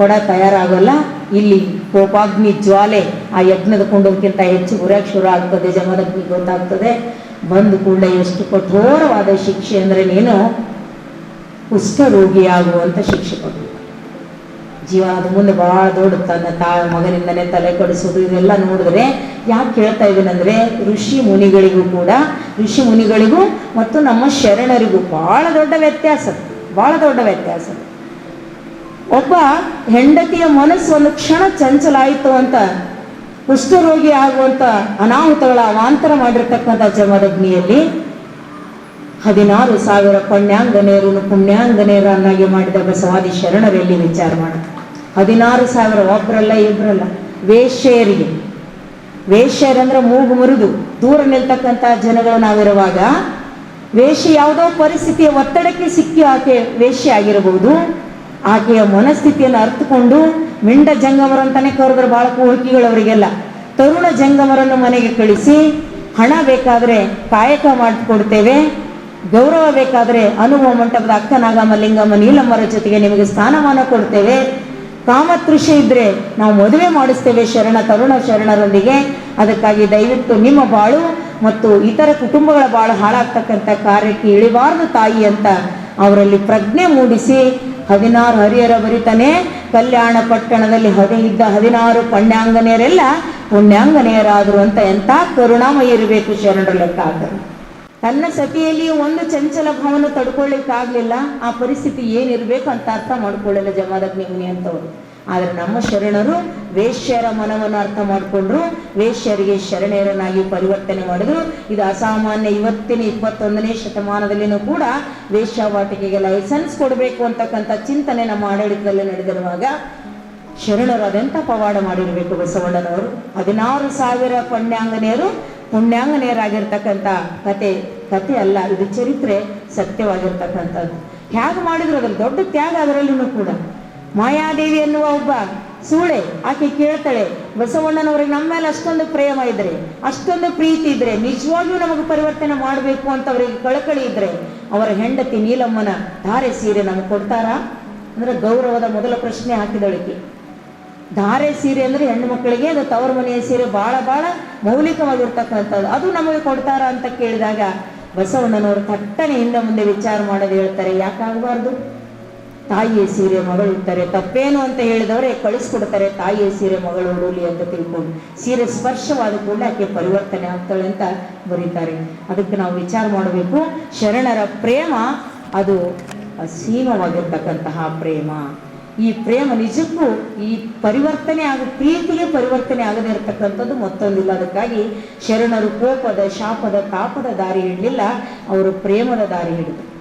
ಒಡ ತಯಾರಾಗಲ್ಲ. ಇಲ್ಲಿ ಕೋಪಾಗ್ನಿ ಜ್ವಾಲೆ ಆ ಯಜ್ಞದ ಕುಂಡಕ್ಕಿಂತ ಹೆಚ್ಚು ಹೊರಕ್ಕೆ ಶುರು ಆಗ್ತದೆ, ಜಮದಗ್ನಿ ಗೊತ್ತಾಗ್ತದೆ. ಬಂದು ಕೂಡಲೇ ಎಷ್ಟು ಕಠೋರವಾದ ಶಿಕ್ಷೆ ಅಂದರೆ ನೀನು ಕುಷ್ಠರೋಗಿಯಾಗುವಂಥ ಶಿಕ್ಷೆ ಕೊಡಬೇಕು ಜೀವ ಅದು ಮುಂದೆ ಭಾಳ ದೊಡ್ಡ ತನ್ನ ತಾ ಮಗನಿಂದನೇ ತಲೆ ಕಡಿಸೋದು, ಇದೆಲ್ಲ ನೋಡಿದ್ರೆ ಯಾಕೆ ಕೇಳ್ತಾ ಇದ್ದೀನಂದ್ರೆ ಋಷಿ ಮುನಿಗಳಿಗೂ ಕೂಡ, ಋಷಿ ಮುನಿಗಳಿಗೂ ಮತ್ತು ನಮ್ಮ ಶರಣರಿಗೂ ಭಾಳ ದೊಡ್ಡ ವ್ಯತ್ಯಾಸ ಭಾಳ ದೊಡ್ಡ ವ್ಯತ್ಯಾಸ. ಒಬ್ಬ ಹೆಂಡತಿಯ ಮನಸ್ಸು ಒಂದು ಕ್ಷಣ ಚಂಚಲ ಆಯಿತು ಅಂತ, ಕುಷ್ಠರೋಗಿ ಆಗುವಂತ ಅನಾಹುತಗಳ ಅವಾಂತರ ಮಾಡಿರ್ತಕ್ಕಂಥ ಜಮದಗ್ನಿಯಲ್ಲಿ ಹದಿನಾರು ಸಾವಿರ ಪುಣ್ಯಾಂಗನೇರು ಪುಣ್ಯಾಂಗನೇರನ್ನಾಗಿ ಮಾಡಿದ ಬಸವಾದಿ ಶರಣರಲ್ಲಿ ವಿಚಾರ ಮಾಡ. ಹದಿನಾರು ಸಾವಿರ ಒಬ್ಬರಲ್ಲ ಇಬ್ಬರಲ್ಲ ವೇಶ್ಯೆಯರಿಗೆ. ವೇಶ್ಯರಂದ್ರೆ ಮೂಗು ಮುರಿದು ದೂರ ನಿಲ್ತಕ್ಕಂಥ ಜನಗಳು ನಾವಿರುವಾಗ ವೇಷ ಯಾವುದೋ ಪರಿಸ್ಥಿತಿಯ ಒತ್ತಡಕ್ಕೆ ಸಿಕ್ಕಿ ಆಕೆ ವೇಷ್ಯ ಆಗಿರಬಹುದು. ಆಕೆಯ ಮನಸ್ಥಿತಿಯನ್ನು ಅರ್ಥಕೊಂಡು ಮಿಂಡ ಜಂಗಮರಂತಾನೆ ಕರೆದ್ರೆ ಭಾಳ ಕೋರಿಕೆಗಳವರಿಗೆಲ್ಲ ತರುಣ ಜಂಗಮರನ್ನು ಮನೆಗೆ ಕಳಿಸಿ, ಹಣ ಬೇಕಾದರೆ ಕಾಯಕ ಮಾಡಿಕೊಡ್ತೇವೆ, ಗೌರವ ಬೇಕಾದರೆ ಅನುಭವ ಮಂಟಪದ ಅಕ್ಕ ನಾಗಮ್ಮ, ಲಿಂಗಮ್ಮ, ನೀಲಮ್ಮರ ಜೊತೆಗೆ ನಿಮಗೆ ಸ್ಥಾನಮಾನ ಕೊಡ್ತೇವೆ. ಕಾಮತೃಷಿ ಇದ್ರೆ ನಾವು ಮದುವೆ ಮಾಡಿಸ್ತೇವೆ ಶರಣ, ತರುಣ ಶರಣರೊಂದಿಗೆ. ಅದಕ್ಕಾಗಿ ದಯವಿಟ್ಟು ನಿಮ್ಮ ಬಾಳು ಮತ್ತು ಇತರ ಕುಟುಂಬಗಳ ಬಾಳು ಹಾಳಾಗ್ತಕ್ಕಂಥ ಕಾರ್ಯಕ್ಕೆ ಇಳಿಬಾರದು ತಾಯಿ ಅಂತ ಅವರಲ್ಲಿ ಪ್ರಜ್ಞೆ ಮೂಡಿಸಿ ಹದಿನಾರು ಹರಿಯರ ಬರಿತಾನೆ. ಕಲ್ಯಾಣ ಪಟ್ಟಣದಲ್ಲಿ ಹದಿ ಇದ್ದ ಹದಿನಾರು ಪುಣ್ಯಾಂಗನೆಯರೆಲ್ಲ ಪುಣ್ಯಾಂಗನೆಯರಾದರು ಅಂತ ಎಂಥ ಕರುಣಾಮಯ ಇರಬೇಕು ಶರಣರ ಲೆಕ್ಕ ತನ್ನ ಸತಿಯಲ್ಲಿ ಒಂದು ಚಂಚಲ ಭಾವನ ತಡ್ಕೊಳ್ಳಿಕ್ಕಾಗ್ಲಿಲ್ಲ. ಆ ಪರಿಸ್ಥಿತಿ ಏನಿರಬೇಕು ಅಂತ ಅರ್ಥ ಮಾಡ್ಕೊಳ್ಳಿಲ್ಲ ಜಮಾದಗ್ನಿ ಮುನಿ ಅಂತವ್ರು ಆದರೆ ನಮ್ಮ ಶರಣರು ವೇಶ್ಯರ ಮನವನ್ನು ಅರ್ಥ ಮಾಡಿಕೊಂಡ್ರು. ವೇಶ್ಯರಿಗೆ ಶರಣೆಯರನ್ನಾಗಿ ಪರಿವರ್ತನೆ ಮಾಡಿದ್ರು. ಇದು ಅಸಾಮಾನ್ಯ ಇವತ್ತಿನ ಇಪ್ಪತ್ತೊಂದನೇ ಶತಮಾನದಲ್ಲಿನೂ ಕೂಡ ವೇಶ್ಯಾವಾಟಿಕೆಗೆ ಲೈಸೆನ್ಸ್ ಕೊಡಬೇಕು ಅಂತಕ್ಕಂಥ ಚಿಂತನೆ ನಮ್ಮ ಆಡಳಿತದಲ್ಲಿ ನಡೆದಿರುವಾಗ ಶರಣರು ಅದೆಂತ ಪವಾಡ ಮಾಡಿರಬೇಕು ಬಸವಣ್ಣನವರು? ಹದಿನಾರು ಸಾವಿರ ಪುಣ್ಯಾಂಗನೆಯರು ಪುಣ್ಯಾಂಗನೆಯರಾಗಿರ್ತಕ್ಕಂಥ ಕತೆ ಕತೆ ಅಲ್ಲ, ಇದು ಚರಿತ್ರೆ ಸತ್ಯವಾಗಿರ್ತಕ್ಕಂಥದ್ದು. ಹೇಗೆ ಮಾಡಿದ್ರು? ಅದ್ರ ದೊಡ್ಡ ತ್ಯಾಗ ಅದರಲ್ಲಿನೂ ಕೂಡ. ಮಾಯಾದೇವಿ ಎನ್ನುವ ಒಬ್ಬ ಸೂಳೆ, ಆಕೆ ಕೇಳ್ತಾಳೆ, ಬಸವಣ್ಣನವ್ರಿಗೆ ನಮ್ಮ ಮೇಲೆ ಅಷ್ಟೊಂದು ಪ್ರೇಮ ಇದ್ರೆ, ಅಷ್ಟೊಂದು ಪ್ರೀತಿ ಇದ್ರೆ, ನಿಜವಾಗಿಯೂ ನಮಗೆ ಪರಿವರ್ತನೆ ಮಾಡಬೇಕು ಅಂತ ಅವರಿಗೆ ಕಳಕಳಿ ಇದ್ರೆ, ಅವರ ಹೆಂಡತಿ ನೀಲಮ್ಮನ ಧಾರೆ ಸೀರೆ ನಮಗೆ ಕೊಡ್ತಾರಾ? ಅಂದ್ರೆ ಗೌರವದ ಮೊದಲ ಪ್ರಶ್ನೆ ಹಾಕಿದಳಿಕೆ ಧಾರೆ ಸೀರೆ ಅಂದ್ರೆ ಹೆಣ್ಣು ಮಕ್ಕಳಿಗೆ ಅದು ತವರ ಮನೆಯ ಸೀರೆ ಬಹಳ ಬಹಳ ಮೌಲಿಕವಾಗಿರ್ತಕ್ಕಂಥದ್ದು. ಅದು ನಮಗೆ ಕೊಡ್ತಾರ ಅಂತ ಕೇಳಿದಾಗ ಬಸವಣ್ಣನವರು ಥಟ್ಟನೆ ಹಿಂದೆ ಮುಂದೆ ವಿಚಾರ ಮಾಡೋದು ಹೇಳ್ತಾರೆ, ಯಾಕಾಗಬಾರ್ದು? ತಾಯಿಯ ಸೀರೆ ಮಗಳು ಇರ್ತಾರೆ ತಪ್ಪೇನು ಅಂತ ಹೇಳಿದವರೇ ಕಳಿಸ್ಕೊಡ್ತಾರೆ ತಾಯಿಯ ಸೀರೆ ಮಗಳು ಉಡುಲಿ ಅಂತ ತಿಳ್ಕೊಂಡು. ಸೀರೆ ಸ್ಪರ್ಶವಾದ ಕೂಡಲೇ ಆಕೆ ಪರಿವರ್ತನೆ ಆಗ್ತಾಳೆ ಅಂತ ಬರೀತಾರೆ. ಅದಕ್ಕೆ ನಾವು ವಿಚಾರ ಮಾಡಬೇಕು. ಶರಣರ ಪ್ರೇಮ, ಅದು ಅಸೀಮವಾಗಿರ್ತಕ್ಕಂತಹ ಪ್ರೇಮ. ಈ ಪ್ರೇಮ ನಿಜಕ್ಕೂ ಈ ಪರಿವರ್ತನೆ ಆಗ ಪ್ರೀತಿಗೆ ಪರಿವರ್ತನೆ ಆಗದೇ ಇರತಕ್ಕಂಥದ್ದು ಮತ್ತೊಂದಿಲ್ಲ. ಅದಕ್ಕಾಗಿ ಶರಣರು ಕೋಪದ, ಶಾಪದ, ತಾಪದ ದಾರಿ ಹಿಡಲಿಲ್ಲ. ಅವರು ಪ್ರೇಮದ ದಾರಿ ಹಿಡಿದು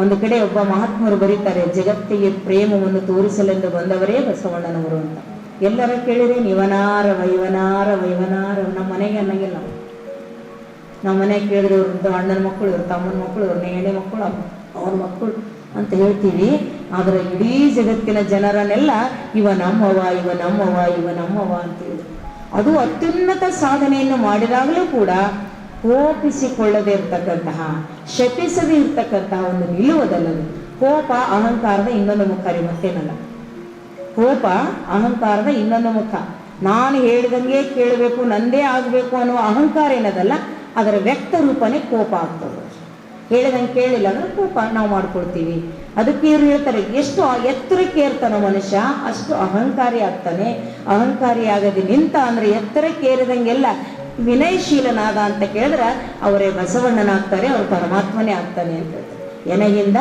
ಒಂದು ಕಡೆ ಒಬ್ಬ ಮಹಾತ್ಮರು ಬರೀತಾರೆ, ಜಗತ್ತಿಗೆ ಪ್ರೇಮವನ್ನು ತೋರಿಸಲೆಂದು ಬಂದವರೇ ಬಸವಣ್ಣನವರು ಅಂತ. ಎಲ್ಲರ ಕೇಳಿದ್ರೆ, ನಿವನಾರ, ವೈವನಾರ ವೈವನಾರ. ನಮ್ಮ ಮನೆಗೆ ಅನ್ನಂಗಿಲ್ಲ ನಮ್ಮ ಮನೆಗೆ ಕೇಳಿದ್ರೆ ಇವ್ರದ್ದು ಅಣ್ಣನ ಮಕ್ಕಳು ಇವ್ರ ತಮ್ಮನ ಮಕ್ಕಳು ಇವ್ರ ನೇಣೆ ಮಕ್ಕಳು, ಅವ್ರ ಮಕ್ಕಳು ಅಂತ ಹೇಳ್ತೀವಿ. ಆದರೆ ಇಡೀ ಜಗತ್ತಿನ ಜನರನ್ನೆಲ್ಲ, ಇವ ನಮ್ಮವ ಇವ ನಮ್ಮವ ಇವ ನಮ್ಮವ ಅಂತ ಹೇಳಿ ಅದು ಅತ್ಯುನ್ನತ ಸಾಧನೆಯನ್ನು ಮಾಡಿದಾಗಲೂ ಕೂಡ ಕೋಪಿಸಿಕೊಳ್ಳದೆ ಇರ್ತಕ್ಕಂತಹ, ಶಪಿಸದೆ ಇರ್ತಕ್ಕಂತಹ ಒಂದು ನಿಲುವುದಲ್ಲದು ಕೋಪ, ಅಹಂಕಾರದ ಇನ್ನೊಂದು ಮುಖ ರೀ ಮತ್ತೇನಲ್ಲ. ಕೋಪ, ಅಹಂಕಾರದ ಇನ್ನೊಂದು ಮುಖ. ನಾನು ಹೇಳಿದಂಗೆ ಕೇಳಬೇಕು, ನಂದೇ ಆಗಬೇಕು ಅನ್ನೋ ಅಹಂಕಾರ ಏನದಲ್ಲ, ಅದರ ವ್ಯಕ್ತ ರೂಪನೇ ಕೋಪ ಆಗ್ತದೆ. ಹೇಳಿದಂಗೆ ಕೇಳಿಲ್ಲ ಅಂದ್ರೆ ಕೋಪ ನಾವು ಮಾಡ್ಕೊಳ್ತೀವಿ. ಅದಕ್ಕೆ ಇವರು ಹೇಳ್ತಾರೆ, ಎಷ್ಟು ಎತ್ತರಕ್ಕೆ ಏರ್ತಾನೋ ಮನುಷ್ಯ, ಅಷ್ಟು ಅಹಂಕಾರಿ ಆಗ್ತಾನೆ. ಅಹಂಕಾರಿ ಆಗದೆ ನಿಂತ ಅಂದ್ರೆ ಎತ್ತರಕ್ಕೆ ಏರಿದಂಗೆಲ್ಲ ವಿನಯಶೀಲನಾದ ಅಂತ ಕೇಳಿದ್ರೆ ಅವರೇ ಬಸವಣ್ಣನಾಗ್ತಾರೆ, ಅವ್ರು ಪರಮಾತ್ಮನೇ ಆಗ್ತಾನೆ ಅಂತ ಎನಗಿಂದ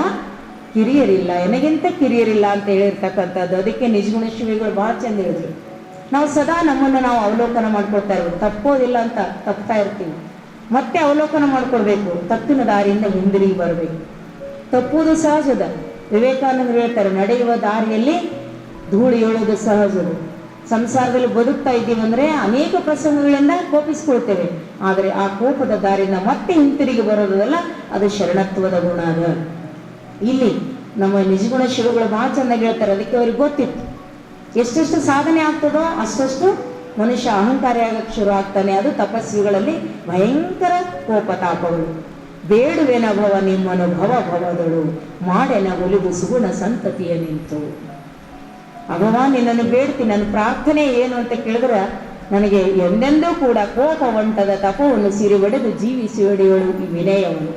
ಕಿರಿಯರಿಲ್ಲ, ಎನಗಿಂತ ಕಿರಿಯರಿಲ್ಲ ಅಂತ ಹೇಳಿರ್ತಕ್ಕಂಥದ್ದು. ಅದಕ್ಕೆ ನಿಜಗುಣ ಶಿವಿಗಳು ಭಾಳ ಚೆಂದ ಹೇಳಿದ್ರು. ನಾವು ಸದಾ ನಮ್ಮನ್ನು ನಾವು ಅವಲೋಕನ ಮಾಡ್ಕೊಳ್ತಾ ಇರ್ಬೇಕು ತಪ್ಪೋದಿಲ್ಲ ಅಂತ ತಪ್ತಾ ಇರ್ತೀವಿ. ಮತ್ತೆ ಅವಲೋಕನ ಮಾಡ್ಕೊಳ್ಬೇಕು. ತಪ್ಪಿನ ದಾರಿಯಿಂದ ಹಿಂದಿರುಗಿ ಬರಬೇಕು. ತಪ್ಪುವುದು ಸಹಜದ. ವಿವೇಕಾನಂದರು ಹೇಳ್ತಾರೆ, ನಡೆಯುವ ದಾರಿಯಲ್ಲಿ ಧೂಳು ಹೇಳೋದು ಸಹಜದು. ಸಂಸಾರದಲ್ಲಿ ಬದುಕ್ತಾ ಇದ್ದೀವಿ ಅಂದ್ರೆ ಅನೇಕ ಪ್ರಸಂಗಗಳಿಂದ ಕೋಪಿಸ್ಕೊಳ್ತೇವೆ. ಆದರೆ ಆ ಕೋಪದ ದಾರಿಯಿಂದ ಮತ್ತೆ ಹಿಂತಿರುಗಿ ಬರೋದಲ್ಲ, ಅದು ಶರಣತ್ವದ ಗುಣ ಅದು. ಇಲ್ಲಿ ನಮ್ಮ ನಿಜಗುಣ ಶಿವಗಳು ಬಹಳ ಚೆನ್ನಾಗಿ ಹೇಳ್ತಾರೆ, ಅದಕ್ಕೆ ಅವ್ರಿಗೆ ಗೊತ್ತಿತ್ತು. ಎಷ್ಟೆಷ್ಟು ಸಾಧನೆ ಆಗ್ತದೋ ಅಷ್ಟಷ್ಟು ಮನುಷ್ಯ ಅಹಂಕಾರಿ ಆಗಕ್ಕೆ ಶುರು ಆಗ್ತಾನೆ. ಅದು ತಪಸ್ವಿಗಳಲ್ಲಿ ಭಯಂಕರ ಕೋಪ ತಾಪಗಳು. ಬೇಡುವೆನ ಭವ ನಿಮ್ಮನು ಭವ ಭವದಳು. ಮಾಡೆನ ಒಲಿದು ಸುಗುಣ ಸಂತತಿಯ ನಿಂತು. ಅಗವಾ ನಿನ್ನನ್ನು ಬೇಡ್ತಿ, ನನ್ನ ಪ್ರಾರ್ಥನೆ ಏನು ಅಂತ ಕೇಳಿದ್ರೆ ನನಗೆ ಎಂದೆಂದೂ ಕೂಡ ಕೋಪ ಒಂಟದ ತಪವನ್ನು ಸಿರಿ ಒಡೆದು ಜೀವಿಸಿ ಈ ವಿನಯವನ್ನು.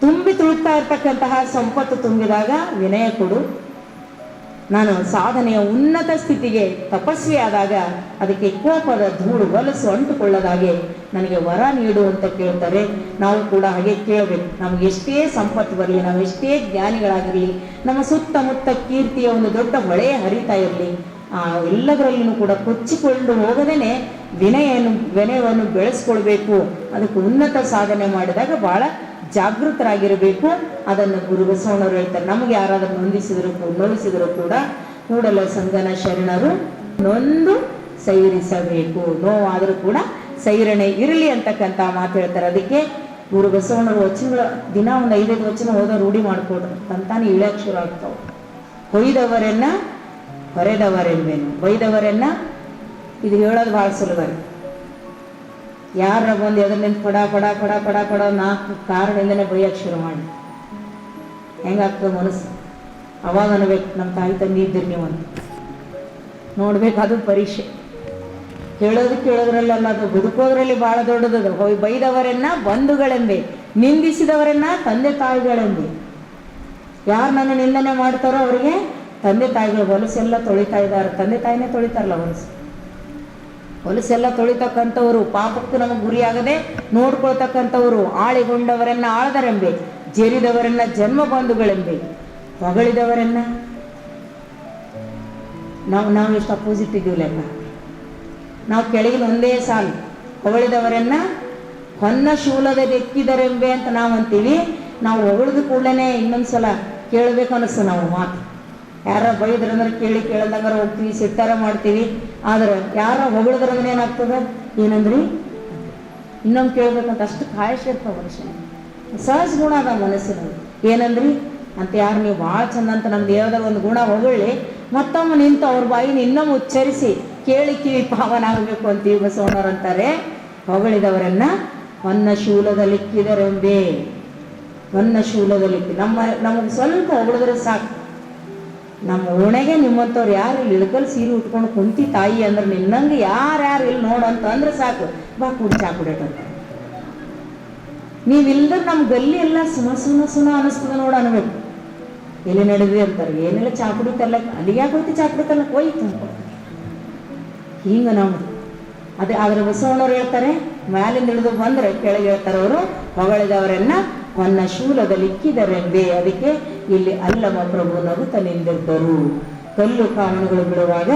ತುಂಬಿ ತುಳುತ್ತಾ ಇರ್ತಕ್ಕಂತಹ ಸಂಪತ್ತು ತುಂಬಿದಾಗ ವಿನಯ ಕೊಡು. ನಾನು ಸಾಧನೆಯ ಉನ್ನತ ಸ್ಥಿತಿಗೆ ತಪಸ್ವಿಯಾದಾಗ ಅದಕ್ಕೆ ಕೋಪದ ಧೂಳು ಹೊಲಸು ಅಂಟುಕೊಳ್ಳದಾಗೆ ನನಗೆ ವರ ನೀಡು ಅಂತ ಕೇಳ್ತಾರೆ. ನಾವು ಕೂಡ ಹಾಗೆ ಕೇಳಬೇಕು. ನಮ್ಗೆ ಎಷ್ಟೇ ಸಂಪತ್ತು ಬರಲಿ, ನಾವು ಎಷ್ಟೇ ಜ್ಞಾನಿಗಳಾಗಿರಲಿ, ನಮ್ಮ ಸುತ್ತಮುತ್ತ ಕೀರ್ತಿಯ ಒಂದು ದೊಡ್ಡ ಹೊಳೆ ಹರಿತಾ ಇರಲಿ, ಆ ಎಲ್ಲದರಲ್ಲಿನೂ ಕೂಡ ಕೊಚ್ಚಿಕೊಂಡು ಹೋಗದೇನೆ ವಿನಯನ್ನು ವಿನಯವನ್ನು ಬೆಳೆಸ್ಕೊಳ್ಬೇಕು. ಅದಕ್ಕೆ ಉನ್ನತ ಸಾಧನೆ ಮಾಡಿದಾಗ ಬಹಳ ಜಾಗೃತರಾಗಿರಬೇಕು. ಅದನ್ನು ಗುರು ಬಸವಣ್ಣವರು ಹೇಳ್ತಾರೆ. ನಮಗೆ ಯಾರಾದರೂ ನೊಂದಿಸಿದ್ರು ನೋಯಿಸಿದ್ರು ಕೂಡ ಕೂಡಲ ಸಂಗನ ಶರಣರು ನೊಂದು ಸೈರಿಸಬೇಕು. ನೋವಾದರೂ ಕೂಡ ಸೈರಣೆ ಇರಲಿ ಅಂತಕ್ಕಂಥ ಮಾತು ಹೇಳ್ತಾರೆ. ಅದಕ್ಕೆ ಗುರು ಬಸವಣ್ಣರು ವಚನಗಳ ದಿನ ಒಂದು ಐದೈದು ವಚನ ಓದೋ ರೂಢಿ ಮಾಡಿಕೊಡ್ರು. ತಂತಾನೆ ಇಳಿಯಕ್ಕೆ ಶುರು ಆಗ್ತಾವೆ. ಹೊಯ್ದವರನ್ನ ಹೊರೆದವರೆನ್ಬೇನು ಬೈದವರನ್ನ ಇದು ಹೇಳೋದು ಭಾಳ ಸುಲಭ. ಯಾರ ಬಂದು ಎದ್ರಿಂದ ಪಡ ಪಡ ಪಡ ಪಡ ಪಡ ನಾಲ್ಕು ಕಾರಣದಿಂದನೇ ಬೈಯಕ್ಕೆ ಶುರು ಮಾಡಿ. ಹೆಂಗಾಗ್ತದೆ ಮನಸ್ಸು? ಅವಾಗ ಅನ್ಬೇಕು ನಮ್ಮ ತಾಯಿ ತಂದೆ ಇದ್ದೀರಿ ನೀವು ಅಂತ. ನೋಡ್ಬೇಕು ಅದು ಪರೀಕ್ಷೆ. ಕೇಳೋದು ಕೇಳೋದ್ರಲ್ಲ ಅದು ಬದುಕೋದ್ರಲ್ಲಿ ಬಹಳ ದೊಡ್ಡದದು ಹೋಗಿ ಬೈದವರನ್ನ ಬಂಧುಗಳೆಂಬೆ, ನಿಂದಿಸಿದವರನ್ನ ತಂದೆ ತಾಯಿಗಳೆಂಬೆ. ಯಾರು ನನ್ನ ನಿಂದನೆ ಮಾಡ್ತಾರೋ ಅವರಿಗೆ ತಂದೆ ತಾಯಿಗಳು ಹೊಲಸೆಲ್ಲ ತೊಳಿತಾ ಇದ್ದಾರೆ. ತಂದೆ ತಾಯಿನೇ ತೊಳಿತಾರಲ್ಲ ಹೊಲಸು ಹೊಲಸೆಲ್ಲ ತೊಳಿತಕ್ಕಂಥವರು, ಪಾಪಕ್ಕೂ ನಮಗೆ ಗುರಿಯಾಗದೆ ನೋಡ್ಕೊಳ್ತಕ್ಕಂಥವರು, ಆಳಿಗೊಂಡವರನ್ನ ಆಳದರೆಂಬೆ, ಜರಿದವರನ್ನ ಜನ್ಮ ಬಂಧುಗಳೆಂಬೆ, ಹೊಗಳಿದವರನ್ನ. ನಾವು ನಾವು ಎಷ್ಟು ಅಪೋಸಿಟ್ ಇದ್ದೀವಲ್ಲ ನಾವು ಕೆಳಗಿನ ಒಂದೇ ಸಾಲು, ಹೊಗಳಿದವರನ್ನ ಹೊನ್ನ ಶೂಲದ ಎಕ್ಕಿದರೆಂಬೆ ಅಂತ ನಾವು ಅಂತೀವಿ ನಾವು ಹೊಗಳಿದ ಕೂಡಲೇ ಇನ್ನೊಂದ್ಸಲ ಕೇಳಬೇಕು ಅನಿಸ್ತು ನಾವು ಮಾತು. ಯಾರ ಬೈದ್ರಂದ್ರೆ ಕೇಳಿ ಕೇಳದಂಗಾರ ಹೋಗ್ತೀವಿ, ಸಿಟ್ಟಾರ ಮಾಡ್ತೀವಿ. ಆದ್ರೆ ಯಾರ ಹೊಗಳಿದ್ರಂದ್ರೆ ಏನಾಗ್ತದ? ಏನಂದ್ರಿ? ಇನ್ನೊಂದು ಕೇಳ್ಬೇಕಂತ ಅಷ್ಟು ಕಾಯಶಿರ್ತಾವ ಮನುಷ್ಯನ ಸಹಜ ಗುಣ ಅದ ಮನಸ್ಸಿನಲ್ಲಿ ಏನಂದ್ರಿ? ಅಂತ ಯಾರು ನೀವು ಭಾಳ ಚಂದ ಅಂತ ನಮ್ದು ಯಾವ್ದಾರ ಒಂದು ಗುಣ ಹೊಗಳಿ ಮತ್ತೊಮ್ಮೆ ನಿಂತು ಅವ್ರ ಬಾಯಿನ ಇನ್ನೊಮ್ಮೆ ಉಚ್ಚರಿಸಿ ಕೇಳಿ ಕಿವಿ ಪಾವನ ಆಗಬೇಕು ಅಂತೀವಿ ಬಸವಣ್ಣವ್ರು ಅಂತಾರೆ. ಹೊಗಳಿದವರನ್ನ ಹೊನ್ನ ಶೂಲದಲ್ಲಿಕ್ಕಿದರೆಂಬೆ ಹೊನ್ನ ಶೂಲದಲ್ಲಿಕ್ಕಿ ನಮ್ಮ ನಮಗೆ ಸ್ವಲ್ಪ ಹೊಗಳಿದ್ರೆ ಸಾಕು. ನಮ್ಮ ಓಣೆಗೆ ನಿಮ್ಮಂಥವ್ರು ಯಾರು ಇಲ್ಲಿ ಇಳ್ಕಲ್ ಸೀರೆ ಉಟ್ಕೊಂಡು ಕುಂತಿ ತಾಯಿ ಅಂದ್ರೆ ನಿನ್ನಂಗೆ ಯಾರ್ಯಾರು ಇಲ್ಲಿ ನೋಡು ಅಂದ್ರೆ ಸಾಕು. ಬಾ ಕುಡಿ ಚಾ ಕುಡಿಯಟ ಅಂತ. ನೀವಿಲ್ದ್ರೆ ನಮ್ಮ ಗಲ್ಲಿ ಎಲ್ಲ ಸುಮ ಸುಮ ಸುಮ ಅನಿಸ್ತದ ನೋಡು ಅನ್ಬೇಕು. ಎಲ್ಲಿ ನಡೆದ್ರಿ ಅಂತಾರೆ. ಏನೆಲ್ಲ, ಚಾ ಕುಡಿತಲ್ಲ ಅಲ್ಲಿಗೆ ಯಾಕೆ ಹೋಯ್ತು? ಚಾ ಕುಡಿತಲ್ಲ ಹೋಯ್ತು. ಹಿಂಗ ನಾವು. ಅದೇ, ಆದ್ರೆ ಬಸವಣ್ಣವ್ರು ಹೇಳ್ತಾರೆ, ಮ್ಯಾಲಿಂದ ಇಳಿದು ಬಂದ್ರೆ ಕೆಳಗೆ ಹೇಳ್ತಾರೆ ಅವರು ಹೊಗಳಿದವರನ್ನ ಹೊನ್ನ ಶೂಲದಲ್ಲಿಕ್ಕಿದರೆಂದೇ ಅದಕ್ಕೆ ಇಲ್ಲಿ ಅಲ್ಲಮ ಪ್ರಭು ನಗುತ್ತ ನಿಂತಿದ್ದರು ಕಲ್ಲು ಕಾನೂನುಗಳು ಬಿಡುವಾಗ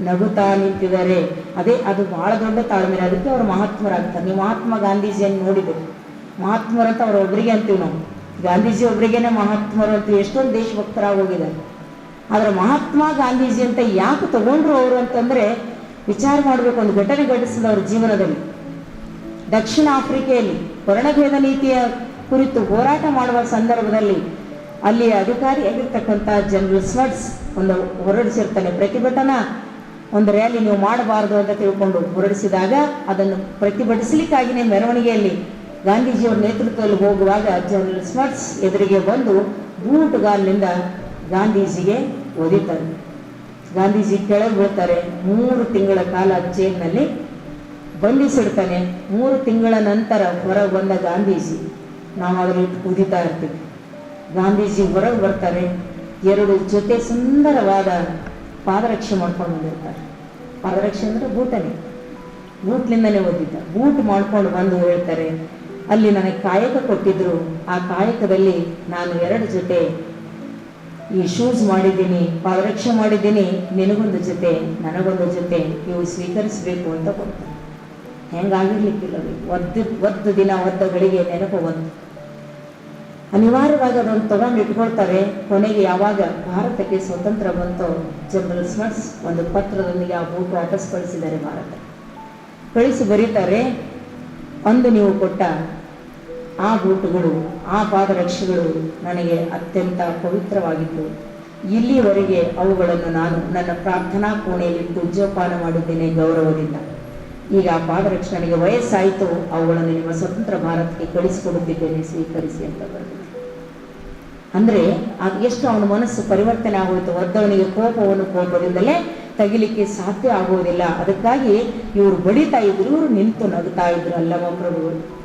ನಗುತ್ತಾ ನಿಂತಿದ್ದಾರೆ. ಅದೇ, ಅದು ಬಹಳ ದೊಡ್ಡ ತಾಳ್ಮೆ. ಅದಕ್ಕೆ ಅವರು ಮಹಾತ್ಮರಾಗ್ತಾರೆ. ನೀವು ಮಹಾತ್ಮ ಗಾಂಧೀಜಿಯನ್ನು ನೋಡಿದರು ಮಹಾತ್ಮರಂತ ಅವ್ರ ಒಬ್ಬರಿಗೆ ಅಂತೀವಿ ನಾವು. ಗಾಂಧೀಜಿ ಒಬ್ಬರಿಗೇನೆ ಮಹಾತ್ಮರು ಅಂತೀವಿ ಎಷ್ಟೊಂದು ದೇಶಭಕ್ತರಾಗಿ ಹೋಗಿದ್ದಾರೆ. ಆದ್ರೆ ಮಹಾತ್ಮ ಗಾಂಧೀಜಿ ಅಂತ ಯಾಕೆ ತಗೊಂಡ್ರು ಅವರು ಅಂತಂದರೆ ವಿಚಾರ ಮಾಡಬೇಕು. ಒಂದು ಘಟನೆ ಘಟಿಸಿದ ಅವ್ರ ಜೀವನದಲ್ಲಿ. ದಕ್ಷಿಣ ಆಫ್ರಿಕೆಯಲ್ಲಿ ವರ್ಣಭೇದ ನೀತಿಯ ಕುರಿತು ಹೋರಾಟ ಮಾಡುವ ಸಂದರ್ಭದಲ್ಲಿ ಅಲ್ಲಿ ಅಧಿಕಾರಿಯಾಗಿರ್ತಕ್ಕಂಥ ಜನರಲ್ ಸ್ಮಟ್ಸ್ ಒಂದು ಹೊರಡಿಸಿರ್ತಾನೆ. ಪ್ರತಿಭಟನಾ ಒಂದು ರ್ಯಾಲಿ ನೀವು ಮಾಡಬಾರದು ಅಂತ ತಿಳ್ಕೊಂಡು ಹೊರಡಿಸಿದಾಗ ಅದನ್ನು ಪ್ರತಿಭಟಿಸಲಿಕ್ಕಾಗಿಯೇ ಮೆರವಣಿಗೆಯಲ್ಲಿ ಗಾಂಧೀಜಿಯವರ ನೇತೃತ್ವದಲ್ಲಿ ಹೋಗುವಾಗ ಜನರಲ್ ಸ್ಮಟ್ಸ್ ಎದುರಿಗೆ ಬಂದು ಬೂಟುಗಾಲಿನಿಂದ ಗಾಂಧೀಜಿಗೆ ಒದಿತಾರೆ. ಗಾಂಧೀಜಿ ಕೆಳಗೆ ಬೀಳ್ತಾರೆ. ಮೂರು ತಿಂಗಳ ಕಾಲ ಜೈಲಿನಲ್ಲಿ ಬಂಧಿಸಿಡ್ತಾನೆ ಮೂರು ತಿಂಗಳ ನಂತರ ಹೊರಗೆ ಬಂದ ಗಾಂಧೀಜಿ ನಾವು ಅದರಲ್ಲಿ ಕುದಿತಾ ಇರ್ತೀವಿ. ಗಾಂಧೀಜಿ ಹೊರಗೆ ಬರ್ತಾರೆ, ಎರಡು ಜೊತೆ ಸುಂದರವಾದ ಪಾದರಕ್ಷೆ ಮಾಡ್ಕೊಂಡು ಬಂದಿರ್ತಾರೆ ಪಾದರಕ್ಷೆ ಅಂದರೆ ಬೂಟನೇ ಬೂಟ್ಲಿಂದನೇ ಓದಿದ್ದ. ಬೂಟ್ ಮಾಡ್ಕೊಂಡು ಬಂದು ಹೇಳ್ತಾರೆ, ಅಲ್ಲಿ ನನಗೆ ಕಾಯಕ ಕೊಟ್ಟಿದ್ರು. ಆ ಕಾಯಕದಲ್ಲಿ ನಾನು ಎರಡು ಜೊತೆ ಈ ಶೂಸ್ ಮಾಡಿದ್ದೀನಿ, ಪಾದರಕ್ಷೆ ಮಾಡಿದ್ದೀನಿ. ನಿನಗೊಂದು ಜೊತೆ, ನನಗೊಂದು ಜೊತೆ, ಇವು ಸ್ವೀಕರಿಸಬೇಕು ಅಂತ ಕೊಡ್ತಾರೆ ಹೆಂಗಾಗಿರ್ಲಿಕ್ಕಿಲ್ಲ. ಒದ್ದು ಒದ್ದು ದಿನ, ಒದ್ದ ಗಳಿಗೆ ನೆನಪು ಒಂದು. ಅನಿವಾರ್ಯವಾಗಿ ಅದನ್ನು ತಗೊಂಡು ಇಟ್ಕೊಳ್ತಾರೆ ಕೊನೆಗೆ ಯಾವಾಗ ಭಾರತಕ್ಕೆ ಸ್ವತಂತ್ರ ಬಂತೋ, ಜನರಲ್ ಸ್ಮಟ್ಸ್ ಒಂದು ಪತ್ರದೊಂದಿಗೆ ಆ ಬೂಟ್ ವಾಪಸ್ ಕಳಿಸಿದ್ದಾರೆ ಭಾರತ. ಕಳಿಸಿ ಬರೀತಾರೆ. ಅಂದು ನೀವು ಕೊಟ್ಟ ಆ ಬೂಟುಗಳು ಆ ಪಾದರಕ್ಷೆಗಳು ನನಗೆ ಅತ್ಯಂತ ಪವಿತ್ರವಾಗಿತ್ತು ಇಲ್ಲಿವರೆಗೆ ಅವುಗಳನ್ನು ನಾನು ನನ್ನ ಪ್ರಾರ್ಥನಾ ಕೋಣೆಯಲ್ಲಿ ಪೂಜೋಪಾನ ಮಾಡಿದ್ದೇನೆ ಗೌರವದಿಂದ. ಈಗ ಆ ಪಾದರಕ್ಷೆ ವಯಸ್ಸಾಯಿತು, ಅವುಗಳನ್ನು ನಿಮ್ಮ ಸ್ವತಂತ್ರ ಭಾರತಕ್ಕೆ ಕಳಿಸಿಕೊಡುತ್ತಿದ್ದೇನೆ, ಸ್ವೀಕರಿಸಿ ಅಂತ ಅಂದ್ರೆ, ಅದು ಎಷ್ಟು ಅವನ ಮನಸ್ಸು ಪರಿವರ್ತನೆ ಆಗೋಯ್ತು ಒದ್ದವನಿಗೆ ಕೋಪವನ್ನು ಕೋಪದಿಂದಲೇ ತಗಿಲಿಕ್ಕೆ ಸಾಧ್ಯ ಆಗುವುದಿಲ್ಲ ಅದಕ್ಕಾಗಿ ಇವರು ಬಡಿತಾ ಇದ್ರು, ಇವರು ನಿಂತು ನಗುತ್ತಾ ಇದ್ರು, ಅಲ್ಲವ ಪ್ರಭುಗಳು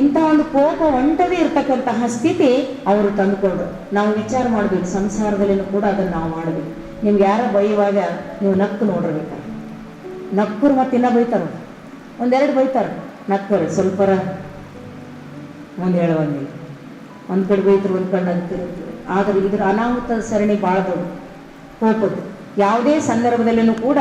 ಇಂಥ ಒಂದು ಕೋಪ ಒಂಟದೇ ಇರತಕ್ಕಂತಹ ಸ್ಥಿತಿ ಅವರು ತಂದುಕೊಂಡ್ರು. ನಾವು ವಿಚಾರ ಮಾಡಬೇಕು, ಸಂಸಾರದಲ್ಲಿನೂ ಕೂಡ ಅದನ್ನು ನಾವು ಮಾಡಬೇಕು. ನಿಮ್ಗೆ ಯಾರ ಬೈಯುವಾಗ ನೀವು ನಕ್ಕು ನೋಡಿರ್ಬೇಕಾರೆ. ನಕ್ಕರು ಮತ್ತೆ ಇನ್ನ ಬೈತಾರ ಒಂದೆರಡು ಬೈತಾರೆ. ನಕ್ಕರು, ಸ್ವಲ್ಪರ. ಮುಂದೆ ಹೇಳುವಂಗಿಲ್ಲ ಒಂದು ಕಡೆ ಬೈತರು, ಒಂದು ಕಡೆ ನಗ್ತಿರುತ್ತೆ ಆದರೆ ಇದ್ರ ಅನಾಹುತ ಸರಣಿ ಭಾಳ ದೊಡ್ಡ ಕೋಪದ್ದು. ಯಾವುದೇ ಸಂದರ್ಭದಲ್ಲೂ ಕೂಡ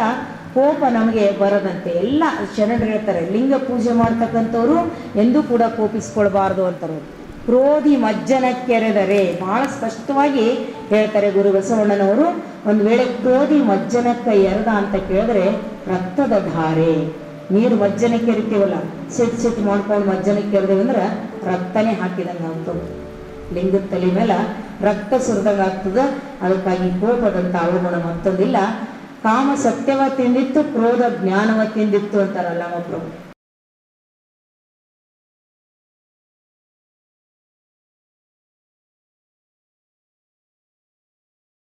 ಕೋಪ ನಮಗೆ ಬರದಂತೆ. ಎಲ್ಲ ಶರಣರು ಹೇಳ್ತಾರೆ, ಲಿಂಗ ಪೂಜೆ ಮಾಡ್ತಕ್ಕಂಥವ್ರು ಎಂದೂ ಕೂಡ ಕೋಪಿಸ್ಕೊಳ್ಬಾರ್ದು ಅಂತಾರೆ. ಕ್ರೋಧಿ ಮಜ್ಜನ ಕೆರೆದರೆ. ಬಹಳ ಸ್ಪಷ್ಟವಾಗಿ ಹೇಳ್ತಾರೆ ಗುರು ಬಸವಣ್ಣನವರು. ಒಂದು ವೇಳೆ ಕ್ರೋಧಿ ಮಜ್ಜನಕ್ಕ ಎರೆದ ಅಂತ ಕೇಳಿದ್ರೆ ರಕ್ತದ ಧಾರೆ. ನೀರು ಮಜ್ಜನೆ ಕೆರಿತೀವಲ್ಲ? ಸಿಟ್ಟು ಸಿಟ್ಟು ಮಾಡ್ಕೊಂಡು ಮಜ್ಜನೆ ಕೆರೆದೇವೆ ಅಂದ್ರೆ ರಕ್ತನೇ ಹಾಕಿದಂಗೆ ಆಗ್ತದೆ. ಲಿಂಗದ ತಲೆ ಮೇಲೆ ರಕ್ತ ಸುರಿದಂಗೆ ಆಗ್ತದ. ಅದಕ್ಕಾಗಿ ಕೋಪದಂತ ಅವಗುಣ ಮತ್ತೊಂದಿಲ್ಲ. ಕಾಮ ಸತ್ಯವ ತಿಂದಿತ್ತು, ಕ್ರೋಧ ಜ್ಞಾನವ ತಿಂದಿತ್ತು ಅಂತಾರಲ್ಲ ಪ್ರಭು